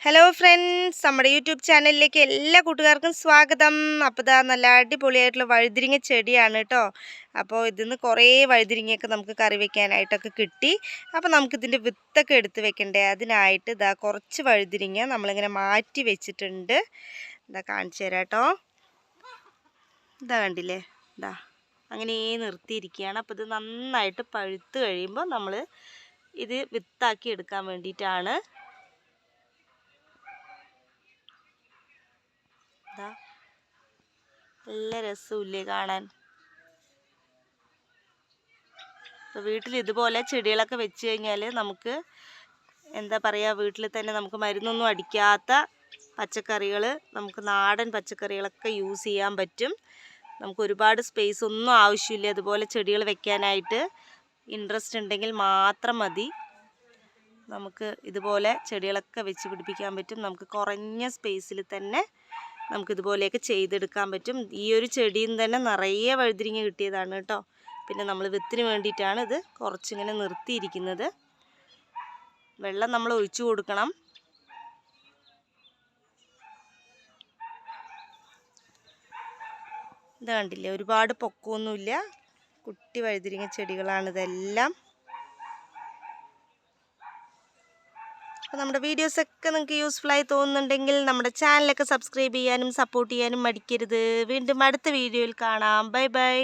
Hello friends നമ്മുടെ YouTube ചാനലിലേക്ക് എല്ലാ കൂട്ടുകാർക്കും സ്വാഗതം. അപ്പോൾ ഇതാ നല്ല അടിപൊളിയായിട്ടുള്ള വഴുതിരിങ്ങ ചെടിയാണ് കേട്ടോ അപ്പോൾ ഇതിന്ന് കുറേ വഴുതിരിങ്ങയൊക്കെ നമുക്ക് കറി വെക്കാനായിട്ടൊക്കെ കിട്ടി. അപ്പോൾ നമുക്കിതിന്റെ വിത്തൊക്കെ എടുത്ത് വെക്കണ്ടേ? അതിനായിട്ട് ഇതാ കുറച്ച് വഴുതിരിങ്ങ നമ്മളിങ്ങനെ മാറ്റി വെച്ചിട്ടുണ്ട്. ഇതാ കാണിച്ചു തരാം കേട്ടോ ഇതാ കണ്ടില്ലേ? ഇതാ അങ്ങനെ നിർത്തിയിരിക്കുകയാണ്. അപ്പോൾ ഇത് നന്നായിട്ട് പഴുത്ത് കഴിയുമ്പോൾ നമ്മൾ ഇത് വിത്താക്കി എടുക്കാൻ വേണ്ടിയിട്ടാണ് ഇതാ നല്ല രസമില്ലേ കാണാൻ. അപ്പോൾ വീട്ടിൽ ഇതുപോലെ ചെടികളൊക്കെ വെച്ച് കഴിഞ്ഞാൽ നമുക്ക് എന്താ പറയുക വീട്ടിൽ തന്നെ നമുക്ക് മരുന്നൊന്നും അടിക്കാത്ത പച്ചക്കറികൾ നമുക്ക് നാടൻ പച്ചക്കറികളൊക്കെ യൂസ് ചെയ്യാൻ പറ്റും. നമുക്ക് ഒരുപാട് സ്പേസ് ഒന്നും ആവശ്യമില്ല. അതുപോലെ ചെടികൾ വെക്കാനായിട്ട് ഇൻട്രസ്റ്റ് ഉണ്ടെങ്കിൽ മാത്രം മതി. നമുക്ക് ഇതുപോലെ ചെടികളൊക്കെ വെച്ച് പിടിപ്പിക്കാൻ പറ്റും. നമുക്ക് കുറഞ്ഞ സ്പേസിൽ തന്നെ നമുക്കിതുപോലെയൊക്കെ ചെയ്തെടുക്കാൻ പറ്റും. ഈ ഒരു ചെടിയിൽ നിന്ന് തന്നെ നിറയെ വഴുതിരിങ്ങ കിട്ടിയതാണ് കേട്ടോ. പിന്നെ നമ്മൾ വിത്തിന് വേണ്ടിയിട്ടാണ് ഇത് കുറച്ചിങ്ങനെ നിർത്തിയിരിക്കുന്നത്. വെള്ളം നമ്മൾ ഒഴിച്ചു കൊടുക്കണം. ഇത് കണ്ടില്ലേ? ഒരുപാട് പൊക്കമൊന്നുമില്ല. കുട്ടി വഴുതിരിങ്ങ ചെടികളാണ് ഇതെല്ലാം അപ്പോൾ നമ്മുടെ വീഡിയോസൊക്കെ നിങ്ങൾക്ക് യൂസ്ഫുൾ ആയി തോന്നുന്നുണ്ടെങ്കിൽ നമ്മുടെ ചാനലൊക്കെ സബ്സ്ക്രൈബ് ചെയ്യാനും സപ്പോർട്ട് ചെയ്യാനും മടിക്കരുത്. വീണ്ടും അടുത്ത വീഡിയോയിൽ കാണാം. Bye bye